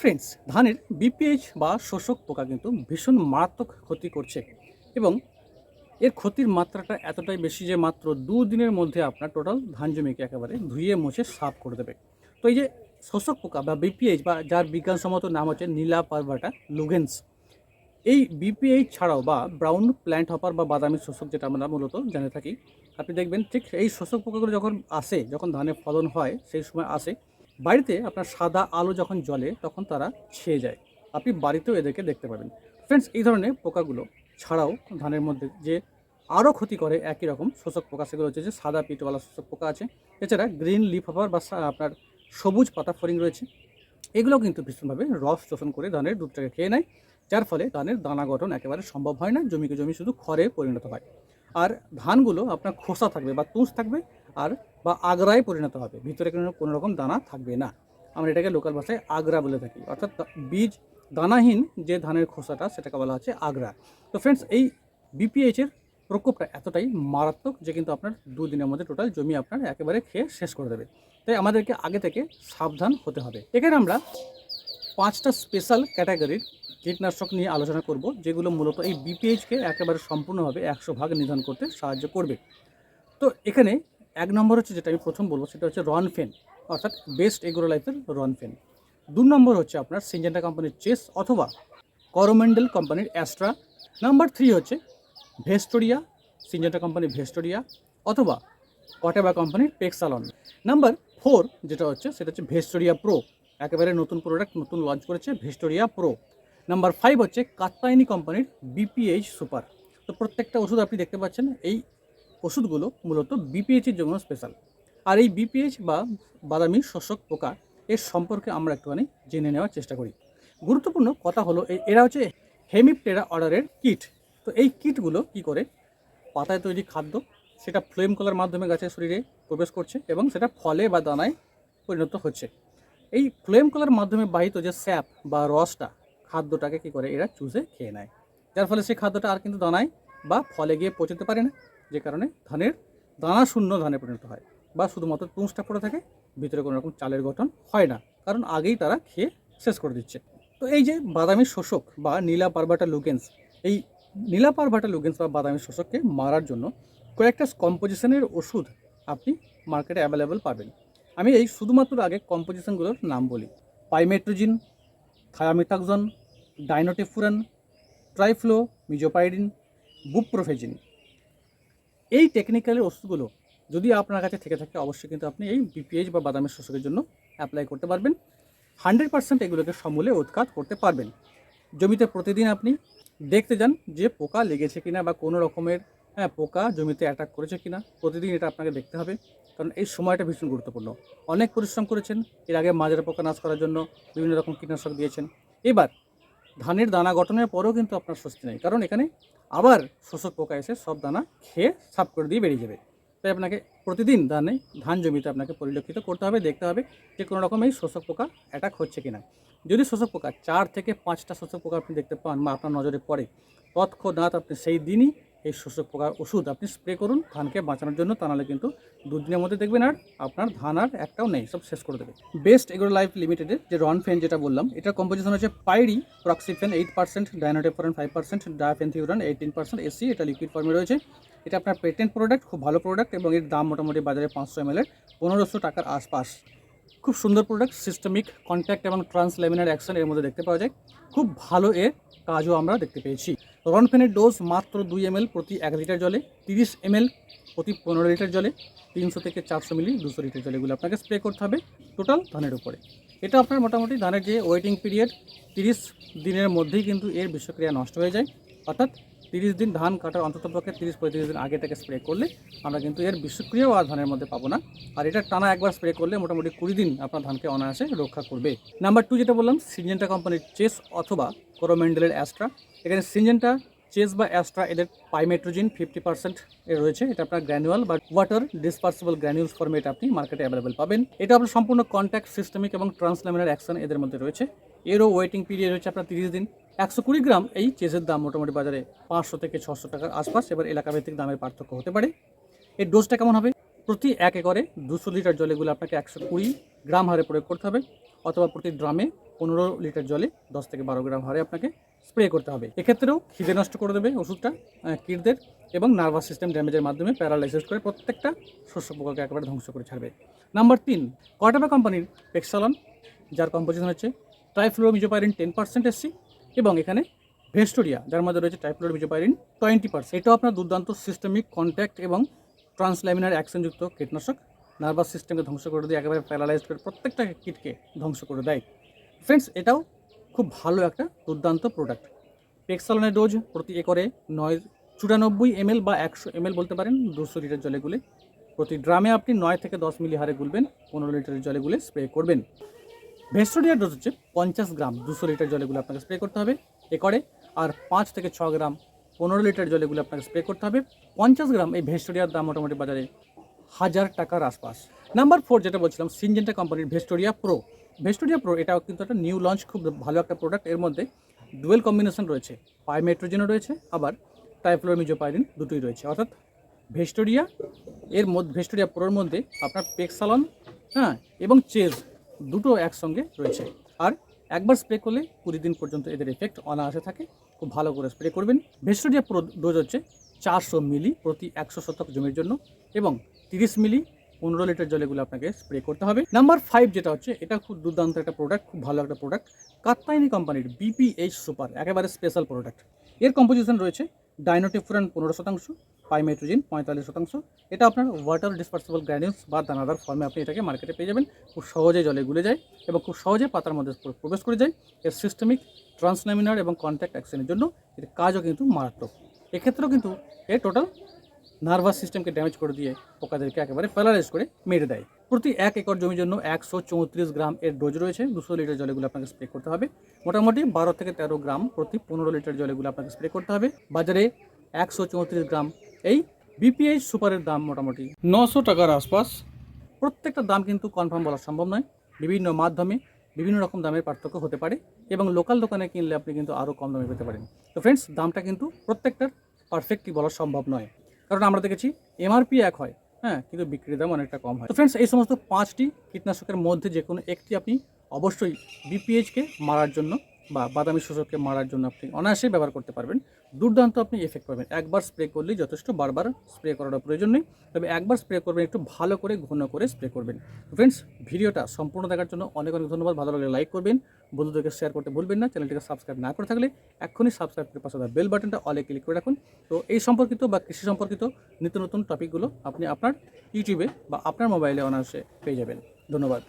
Friends, ধানের BPH বা শোষক পোকা কিন্তু ভীষণ মারাত্মক ক্ষতি করছে এবং এর ক্ষতির মাত্রাটা এতটাই বেশি যে মাত্র দুদিনের মধ্যে আপনার টোটাল ধান জমিকে একেবারে ধুয়ে মুছে সাফ করে দেবে। তো এই যে শোষক পোকা বা বিপিএইচ বা যার বিজ্ঞানসম্মত নাম হচ্ছে নীলা পারভাটা লুগেন্স এই বিপিএইচ ছাড়াও বা ব্রাউন প্ল্যান্ট হপার বা বাদামি শোষক যেটা আমরা মূলত জেনে থাকি, আপনি দেখবেন ঠিক এই শোষক পোকাগুলো যখন আসে, যখন ধানে ফলন হয়, সেই সময় আসে বাড়িতে আপনার সাদা আলো যখন জ্বলে, তখন তারা ছেয়ে যায়। আপনি বাড়িতেও এদেরকে দেখতে পাবেন। ফ্রেন্ডস এই ধরনের পোকাগুলো ছাড়াও ধানের মধ্যে যে আরও ক্ষতি করে একই রকম শোষক পোকা, সেগুলো হচ্ছে যে সাদা পিটওয়ালা শোষক পোকা আছে। এছাড়া গ্রিন লিফ হপার বা আপনার সবুজ পাতা ফরিং রয়েছে। এগুলো কিন্তু ভীষণভাবে রস শোষণ করে ধানের দুধটাকে খেয়ে নেয়। যার ফলে ধানের দানা গঠন একেবারে সম্ভব হয় না। জমিকে জমি শুধু খড়ে পরিণত হয়। আর ধানগুলো আপনার খোসা থাকবে বা তুষ থাকবে। আর বা আগ্রায় পরিণত হবে। ভিতরে কোনো কোনো রকম দানা থাকবে না। আমরা এটাকে লোকাল ভাষায় আগ্রা বলে থাকি। অর্থাৎ বীজ দানাহীন যে ধানের খোসাটা, সেটাকে বলা হচ্ছে আগ্রা। তো ফ্রেন্ডস এই বিপিএইচের প্রকোপটা এতটাই মারাত্মক যে কিন্তু আপনার দুদিনের মধ্যে টোটাল জমি আপনার একেবারে খেয়ে শেষ করে দেবে। তাই আমাদেরকে আগে থেকে সাবধান হতে হবে। এখানে আমরা পাঁচটা স্পেশাল ক্যাটাগরির কীটনাশক নিয়ে আলোচনা করব, যেগুলো মূলত এই বিপিএইচকে একেবারে সম্পূর্ণভাবে একশো ভাগ নিধন করতে সাহায্য করবে। তো এখানে এক নম্বর হচ্ছে যেটা আমি প্রথম বলব, সেটা হচ্ছে রনফেন অর্থাৎ বেস্ট এগ্রো লাইফের রনফেন দু নম্বর হচ্ছে আপনার সিনজেন্টা কোম্পানির চেস অথবা করোমেন্ডেল কোম্পানির অ্যাস্ট্রা নাম্বার থ্রি হচ্ছে ভেস্টোরিয়া সিনজেন্টা কোম্পানির ভেস্টোরিয়া অথবা কটেবা কোম্পানির পেক্সালন নাম্বার ফোর যেটা হচ্ছে, সেটা হচ্ছে ভেস্টোরিয়া প্রো একেবারে নতুন প্রোডাক্ট নতুন লঞ্চ করেছে ভেস্টোরিয়া প্রো নাম্বার ফাইভ হচ্ছে কাত্তাইনি কোম্পানির বিপিএইচ সুপার তো প্রত্যেকটা ওষুধ আপনি দেখতে পাচ্ছেন, এই ওষুধগুলো মূলত বিপিএইচের জন্য স্পেশাল আর এই বিপিএইচ বা বাদামি শোষক পোকা এর সম্পর্কে আমরা একটুখানি জেনে নেওয়ার চেষ্টা করি। গুরুত্বপূর্ণ কথা হলো এরা হচ্ছে হেমিপটেরা অর্ডারের কিট। তো এই কিটগুলো কি করে? পাতায় তৈরি খাদ্য, সেটা ফ্লেম কলার মাধ্যমে গাছের শরীরে প্রবেশ করছে এবং সেটা ফলে বা দানায় পরিণত হচ্ছে। এই ফ্লেম কলার মাধ্যমে বাহিত যে স্যাপ বা রসটা, খাদ্যটাকে কি করে? এরা চুষে খেয়ে নেয়। যার ফলে সেই খাদ্যটা আর কিন্তু দানায় বা ফলে গিয়ে পচতে পারে না। যে কারণে ধানের দানা শূন্য ধানে পরিণত হয় বা শুধুমাত্র তুষটা পড়ে থাকে, ভিতরে কোনো রকম চালের গঠন হয় না। কারণ আগেই তারা খেয়ে শেষ করে দিচ্ছে। তো এই যে বাদামি শোষক বা নীলা পারভাটা লুকেন্স, এই নীলা পারভাটা লুকেন্স বা বাদামি শোষককে মারার জন্য কয়েকটা কম্পোজিশনের ওষুধ আপনি মার্কেটে অ্যাভেলেবেল পাবেন। আমি এই শুধুমাত্র আগে কম্পোজিশনগুলোর নাম বলি। Pymetrozine thiamethoxam dinotefuran, triflumezopyrim buprofezin. এই টেকনিক্যালের ওষুধগুলো যদি আপনার কাছে থেকে থাকে, অবশ্যই কিন্তু আপনি এই বিপিএইচ বা বাদামের শোষকের জন্য অ্যাপ্লাই করতে পারবেন। হান্ড্রেড পার্সেন্ট এগুলোকে সমূলে উৎখাত করতে পারবেন। জমিতে প্রতিদিন আপনি দেখতে যান যে পোকা লেগেছে কিনা বা কোনো রকমের হ্যাঁ পোকা জমিতে অ্যাটাক করেছে কিনা। প্রতিদিন এটা আপনাকে দেখতে হবে, কারণ এই সময়টা ভীষণ গুরুত্বপূর্ণ। অনেক পরিশ্রম করেছেন, এর আগে মাজরা পোকা নাশ করার জন্য বিভিন্ন রকম কীটনাশক দিয়েছেন। এবার ধানের দানা গঠনের পরেও কিন্তু আপনার স্বস্তি নেই। কারণ এখানে আবার শোষক পোকা এসে সব দানা খেয়ে সাফ করে দিয়ে বেরিয়ে যাবে। তাই আপনাকে প্রতিদিন ধানে, ধান জমিতে আপনাকে পরিলক্ষিত করতে হবে, দেখতে হবে যে কোনো রকম এই শোষক পোকা অ্যাটাক হচ্ছে কিনা। যদি শোষক পোকা চার থেকে পাঁচটা শোষক পোকা আপনি দেখতে পান বা আপনার নজরে পড়ে, তৎক্ষণাৎ আপনি সেই দিনই এই শোষক পোকার ওষুধ আপনি স্প্রে করুন, ধানকে বাঁচানোর জন্য, তা নাহলে কিন্তু দুদিনের মধ্যে দেখবেন আর আপনার ধান আর একটাও নেই, সব শেষ করে দেবে। বেস্ট এগ্রো লাইফ লিমিটেডের যে রন ফেন যেটা বললাম, এটার কম্পোজিশন হচ্ছে pyriproxyfen eight percent dinotefuran five percent diafenthiuron eighteen percent SE এটা লিকুইড ফর্মে রয়েছে। এটা আপনার পেটেন্ট প্রোডাক্ট খুব ভালো প্রোডাক্ট এবং এর দাম মোটামুটি বাজারে পাঁচশো এম এর, পনেরোশো টাকার আশপাশ। খুব সুন্দর প্রোডাক্ট সিস্টেমিক কন্ট্যাক্ট এবং ট্রান্সলেমিনার অ্যাকশন এর মধ্যে দেখতে পাওয়া যায়। খুব ভালো এর কাজও আমরা দেখতে পেয়েছি। রনফেনের ডোজ মাত্র দুই এম প্রতি এক লিটার জলে, তিরিশ এম প্রতি পনেরো লিটার জলে, তিনশো থেকে চারশো মিলি দুশো লিটার জলে এগুলো আপনাকে স্প্রে করতে হবে টোটাল ধানের উপরে। এটা আপনার মোটামুটি ধানের যে ওয়েটিং পিরিয়ড তিরিশ দিনের মধ্যেই কিন্তু এর বিষক্রিয়া নষ্ট হয়ে যায়। অর্থাৎ তিরিশ দিন ধান কাটার অন্ততপক্ষে তিরিশ পঁয়ত্রিশ দিন আগে থেকে স্প্রে করলে আমরা কিন্তু এর বিষক্রিয়াও আর ধানের মধ্যে পাবো না। আর এটা টানা একবার স্প্রে করলে মোটামুটি কুড়ি দিন আপনার ধানকে অনায়াসে রক্ষা করবে। নাম্বার টু যেটা বললাম সিনজেন্টা কোম্পানির চেস অথবা কোরোমেন্ডেলের অ্যাস্ট্রা এখানে সিনজেন্টা চেস বা অ্যাস্ট্রা এদের পাইমেট্রোজিন ফিফটি পার্সেন্ট এর রয়েছে। এটা আপনার গ্র্যানুয়াল বা ওয়াটার ডিসপার্সেবল গ্র্যানুলস ফর্মে এটা আপনি মার্কেটে অ্যাভেলেবেল পাবেন। এটা আপনার সম্পূর্ণ কন্ট্যাক্ট সিস্টেমিক এবং ট্রান্সলামিনার অ্যাকশন এদের মধ্যে রয়েছে। এরও ওয়েটিং পিরিয়ড হচ্ছে আপনার তিরিশ দিন। একশো কুড়ি গ্রাম এই চেসের দাম মোটামুটি বাজারে পাঁচশো থেকে ছশো টাকার আশপাশ। এবার এলাকাভিত্তিক দামের পার্থক্য হতে পারে। এর ডোজটা কেমন হবে? প্রতি এক একরে দুশো লিটার জলেগুলো আপনাকে একশো কুড়ি গ্রাম হারে প্রয়োগ করতে হবে, অথবা প্রতি ড্রামে পনেরো লিটার জলে দশ থেকে বারো গ্রাম হারে আপনাকে স্প্রে করতে হবে। এক্ষেত্রেও খিদে নষ্ট করে দেবে ওষুধটা কীটদের এবং নার্ভাস সিস্টেম ড্যামেজের মাধ্যমে প্যারালাইসিস করে প্রত্যেকটা শস্য পোকাকে একেবারে ধ্বংস করে ছাড়বে। নাম্বার তিন কটাবা কোম্পানির পেক্সালন যার কম্পোজিশন হচ্ছে ট্রাইফ্লোমিজোপাইরিন টেন পার্সেন্ট এসসি এবং এখানে ভেস্টোরিয়া, যার মধ্যে রয়েছে ট্রাইফ্লোমিজোপাইরিন টোয়েন্টি পার্সেন্ট এটাও আপনার দুর্দান্ত সিস্টেমিক কন্ট্যাক্ট এবং ট্রান্সল্যামিনার অ্যাকশনযুক্ত কীটনাশক। নার্ভাস সিস্টেমকে ধ্বংস করে দিয়ে একেবারে প্যারালাইজ করে প্রত্যেকটা কীটকে ধ্বংস করে দেয়। ফ্রেন্ডস এটাও খুব ভালো একটা দুর্দান্ত প্রোডাক্ট পেক্সালনের ডোজ প্রতি একরে নয় চুরানব্বই এমএল বা একশো এমএল বলতে পারেন দুশো লিটার জলে গুলে। প্রতি ড্রামে আপনি নয় থেকে দশ মিলি হারে গুলবেন, পনেরো লিটারের জলে গুলে স্প্রে করবেন। ভেস্টোডিয়ার ডোজ হচ্ছে পঞ্চাশ গ্রাম দুশো লিটার জলেগুলো আপনাকে স্প্রে করতে হবে একরে আর পাঁচ থেকে ছ গ্রাম পনেরো লিটার জলেগুলো আপনাকে স্প্রে করতে হবে। পঞ্চাশ গ্রাম এই ভেস্টোরিয়ার দাম মোটামুটি বাজারে হাজার টাকার আশপাশ। নাম্বার ফোর যেটা বলছিলাম সিনজেন্টা কোম্পানির ভেস্টোরিয়া প্রো ভেস্টোরিয়া প্রো এটাও কিন্তু একটা নিউ লঞ্চ খুব ভালো একটা প্রোডাক্টের মধ্যে ডুয়েল কম্বিনেশন রয়েছে। পাইমেট্রোজেনও রয়েছে, আবার টাইফ্লোমিজোপাইরিন দুটোই রয়েছে। অর্থাৎ ভেস্টোরিয়া এর মধ্যে ভেস্টোরিয়া প্রোর মধ্যে আপনার পেক্সালন হ্যাঁ এবং চেজ দুটো একসঙ্গে রয়েছে। আর একবার স্প্রে করলে কুড়ি দিন পর্যন্ত এদের এফেক্ট অনায়াসে থাকে। খুব ভালো করে স্প্রে করবেন। ভেস্টোরিয়া প্রো ডোজ হচ্ছে চারশো মিলি প্রতি একশো শতক জমির জন্য এবং তিরিশ মিলি পনেরো লিটার জলেগুলো আপনাকে স্প্রে করতে হবে। নাম্বার ফাইভ যেটা হচ্ছে, এটা খুব দুর্দান্ত একটা প্রোডাক্ট খুব ভালো একটা প্রোডাক্ট কাত্তাইনি কোম্পানির বিপিএইচ সুপার একেবারে স্পেশাল প্রোডাক্টের কম্পোজিশন রয়েছে ডাইনোটিফুরান পনেরো শতাংশ পাইমেট্রোজিন পঁয়তাল্লিশ শতাংশ। এটা আপনার ওয়াটার ডিসপার্সিবল গ্র্যানিউলস বা দানাদার ফর্মে আপনি এটাকে মার্কেটে পেয়ে যাবেন। খুব সহজে জলে গুলে যায় এবং খুব সহজে পাতার মধ্যে প্র- প্রবেশ করে যায়। এর সিস্টেমিক ট্রান্সলামিনার এবং কন্ট্যাক্ট অ্যাকশনের জন্য এর কাজও কিন্তু মারাত্মক। এক্ষেত্রেও কিন্তু এ টোটাল নার্ভাস সিস্টেমকে ড্যামেজ করে দিয়ে পোকাদেরকে একেবারে প্যালারাইজ করে মেরে দেয়। প্রতি এক একর জমির জন্য একশো চৌত্রিশ গ্রাম এর ডোজ রয়েছে। দুশো লিটার জলেগুলো আপনাকে স্প্রে করতে হবে। মোটামুটি বারো থেকে তেরো গ্রাম প্রতি পনেরো লিটার জলেগুলো আপনাকে স্প্রে করতে হবে। বাজারে একশো চৌত্রিশ গ্রাম এই বিপিএইচ সুপারের দাম মোটামুটি নশো টাকার আশপাশ। প্রত্যেকটা দাম কিন্তু কনফার্ম বলা সম্ভব নয়। বিভিন্ন মাধ্যমে বিভিন্ন রকম দামের পার্থক্য হতে পারে এবং লোকাল দোকানে কিনলে আপনি কিন্তু আরও কম দামে পেতে পারেন। তো ফ্রেন্ডস দামটা কিন্তু প্রত্যেকটার পারফেক্টলি বলা সম্ভব নয়। কারণ আমরা দেখেছি এমআরপি এক হয় হ্যাঁ কিন্তু বিক্রির দাম অনেকটা কম হয়। তো ফ্রেন্ডস এই সমস্ত পাঁচটি কীটনাশকের মধ্যে যে কোনো একটি আপনি অবশ্যই বিপিএইচকে মারার জন্য বা বাদামি শোষককে মারার জন্য আপনি অনায়াসেই ব্যবহার করতে পারবেন। দুর্দান্ত আপনি এফেক্ট পাবেন। একবার স্প্রে করলেই যথেষ্ট, বারবার স্প্রে করার প্রয়োজন নেই। তবে একবার স্প্রে করবেন, একটু ভালো করে, ঘন করে স্প্রে করবেন। ফ্রেন্ডস ভিডিওটা সম্পূর্ণ দেখার জন্য অনেক অনেক ধন্যবাদ। ভালো লাগলে লাইক করবেন। বন্ধুদেরকে শেয়ার করতে ভুলবেন না। চ্যানেলটিকে সাবস্ক্রাইব না করে থাকলে এক্ষুনি সাবস্ক্রাইব করে পাশে বেল বাটনটা অলে ক্লিক করে রাখুন। তো এই সম্পর্কিত বা কৃষি সম্পর্কিত নিত্য নতুন টপিকগুলো আপনি আপনার ইউটিউবে বা আপনার মোবাইলে অনায়াসে পেয়ে যাবেন। ধন্যবাদ।